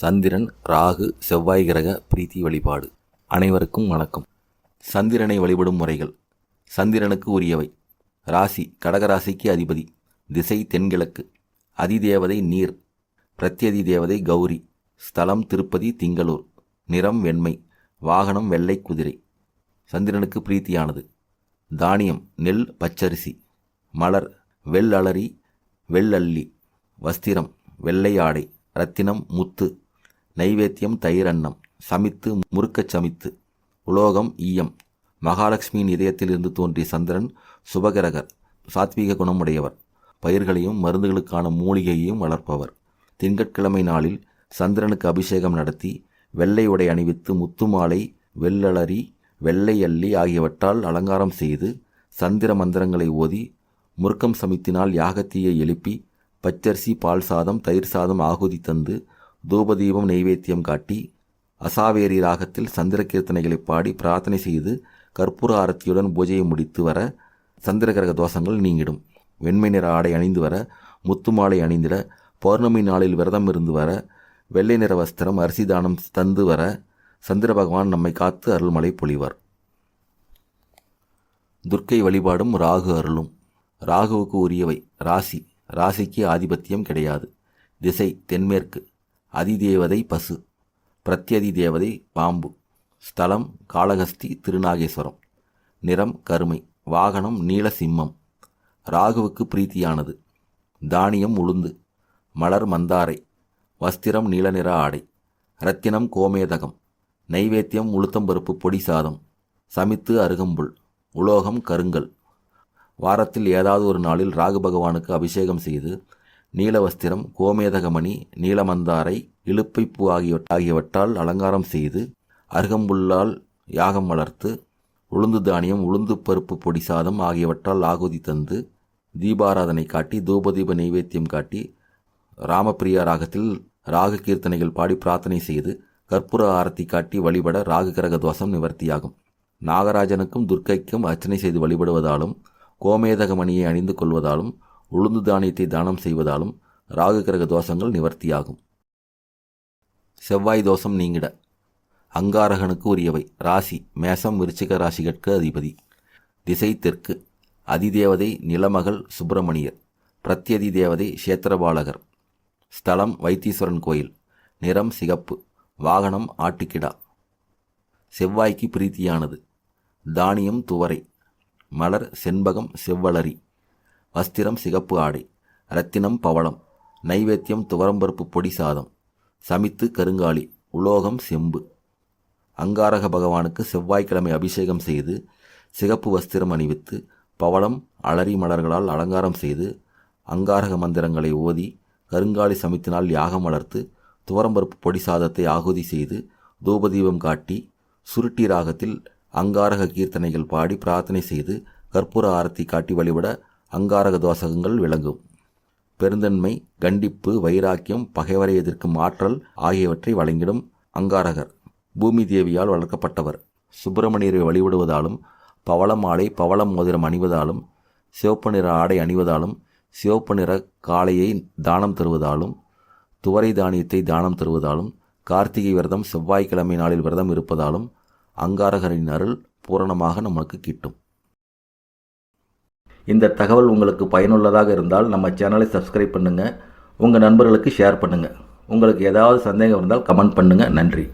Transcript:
சந்திரன் ராகு செவ்வாய் கிரக பிரீத்தி வழிபாடு. அனைவருக்கும் வணக்கம். சந்திரனை வழிபடும் முறைகள். சந்திரனுக்கு உரியவை. ராசி கடகராசிக்கு அதிபதி. திசை தென்கிழக்கு. அதிதேவதை நீர். பிரத்யதி தேவதை கௌரி. ஸ்தலம் திருப்பதி திங்களூர். நிறம் வெண்மை. வாகனம் வெள்ளை குதிரை. சந்திரனுக்கு பிரீத்தியானது. தானியம் நெல் பச்சரிசி. மலர் வெள்ளலரி வெள்ளல்லி வஸ்திரம் வெள்ளை ஆடை. ரத்தினம் முத்து. நைவேத்தியம் தயிரன்னம் சமித்து முறுக்கச் சமித்து உலோகம் ஈயம். மகாலட்சுமியின் இதயத்திலிருந்து தோன்றிய சந்திரன் சுபகிரகர் சாத்வீக குணமுடையவர். பயிர்களையும் மருந்துகளுக்கான மூலிகையையும் வளர்ப்பவர். திங்கட்கிழமை நாளில் சந்திரனுக்கு அபிஷேகம் நடத்தி வெள்ளை உடை அணிவித்து முத்துமாலை வெள்ளலரி வெள்ளை அள்ளி ஆகியவற்றால் அலங்காரம் செய்து சந்திர மந்திரங்களை ஓதி முறுக்கம் சமித்தினால் யாகத்தீயை எழுப்பி பச்சரிசி பால் சாதம் தயிர் சாதம் ஆகுதி தந்து தூபதீபம் நெய்வேத்தியம் காட்டி அசாவேரி ராகத்தில் சந்திர கீர்த்தனைகளை பாடி பிரார்த்தனை செய்து கற்பூர ஆரத்தியுடன் பூஜையை முடித்து வர சந்திர கிரக தோஷங்கள் நீங்கிடும். வெண்மை நிற ஆடை அணிந்து வர முத்துமாலை அணிந்திட பௌர்ணமி நாளில் விரதம் இருந்து வர வெள்ளை நிற வஸ்திரம் அரிசி தானம் தந்து வர சந்திர பகவான் நம்மை காத்து அருள்மலை பொழிவார். துர்க்கை வழிபாடும் ராகு அருளும். ராகுவுக்கு உரியவை. ராசி. ராசிக்கு ஆதிபத்தியம் கிடையாது. திசை தென்மேற்கு. அதிதேவதை பசு பிரத்யதி தேவதை பாம்பு ஸ்தலம் காளகஸ்தி திருநாகேஸ்வரம் நிறம் கருமை வாகனம் நீல சிம்மம் ராகுவுக்கு பிரீத்தியானது தானியம் உளுந்து மலர் மந்தாரை வஸ்திரம் நீல நிற ஆடை ரத்தினம் கோமேதகம் நைவேத்தியம் உளுத்தம்பருப்பு பொடி சாதம் சமித்து அருகம்புல் உலோகம் கருங்கல். வாரத்தில் ஏதாவது ஒரு நாளில் ராகு பகவானுக்கு அபிஷேகம் செய்து நீலவஸ்திரம் கோமேதகமணி நீலமந்தாரை இழுப்பைப்பூ ஆகிய ஆகியவற்றால் அலங்காரம் செய்து அருகம்புல்லால் யாகம் வளர்த்து உளுந்து தானியம் உளுந்து பருப்பு பொடி சாதம் ஆகியவற்றால் ஆகுதி தந்து தீபாராதனை காட்டி தூபதீப நைவேத்தியம் காட்டி ராமப்பிரியா ராகத்தில் ராகு கீர்த்தனைகள் பாடி பிரார்த்தனை செய்து கற்பூர ஆரத்தி காட்டி வழிபட ராகு கிரக தோஷம் நிவர்த்தியாகும். நாகராஜனுக்கும் துர்க்கைக்கும் அர்ச்சனை செய்து வழிபடுவதாலும் கோமேதகமணியை அணிந்து கொள்வதாலும் உளுந்து தானியத்தை தானம் செய்வதாலும் ராகு கிரக தோஷங்கள் நிவர்த்தியாகும். செவ்வாய் தோஷம் நீங்கிட. அங்காரகனுக்கு உரியவை. ராசி. மேசம் விருச்சிக ராசிகட்கு அதிபதி. திசை தெற்கு. அதிதேவதை நிலமகள் சுப்பிரமணியர். பிரத்யதி தேவதை சேத்திரபாலகர் ஸ்தலம் வைத்தீஸ்வரன் கோயில். நிறம் சிகப்பு. வாகனம் ஆட்டுக்கிடா. செவ்வாய்க்கு பிரீத்தியானது. தானியம் துவரை. மலர் செண்பகம் செவ்வளரி வஸ்திரம் சிகப்பு ஆடை ரத்தினம் பவளம் நைவேத்தியம் துவரம்பருப்பு பொடி சாதம் சமித்து கருங்காலி உலோகம் செம்பு. அங்காரக பகவானுக்கு செவ்வாய்க்கிழமை அபிஷேகம் செய்து சிகப்பு வஸ்திரம் அணிவித்து பவளம் அலரி மலர்களால் அலங்காரம் செய்து அங்காரக மந்திரங்களை ஓதி கருங்காலி சமித்தினால் யாகம் வளர்த்து துவரம்பருப்பு பொடி சாதத்தை ஆகுதி செய்து தூபதீபம் காட்டி சுருட்டி ராகத்தில் அங்காரக கீர்த்தனைகள் பாடி பிரார்த்தனை செய்து கற்பூர ஆரத்தி காட்டி வழிபட அங்காரக தோசகங்கள் விளங்கும். பெருந்தன்மை கண்டிப்பு வைராக்கியம் பகைவரை எதிர்க்கும் ஆற்றல் ஆகியவற்றை வழங்கிடும் அங்காரகர். பூமி தேவியால் வளர்க்கப்பட்டவர். சுப்பிரமணியரை வழிபடுவதாலும் பவளம் மாலை பவளம் மோதிரம் அணிவதாலும் சிவப்பு நிற ஆடை அணிவதாலும் சிவப்பு நிற காளையை தானம் தருவதாலும் துவரை தானியத்தை தானம் தருவதாலும் கார்த்திகை விரதம் செவ்வாய்க்கிழமை நாளில் விரதம் இருப்பதாலும் அங்காரகரின் அருள் பூரணமாக நமக்கு கிட்டும். இந்த தகவல் உங்களுக்கு பயனுள்ளதாக இருந்தால் நம்ம சேனலை சப்ஸ்கிரைப் பண்ணுங்கள் உங்கள் நண்பர்களுக்கு ஷேர் பண்ணுங்கள் உங்களுக்கு ஏதாவது சந்தேகம் இருந்தால் கமெண்ட் பண்ணுங்கள் நன்றி.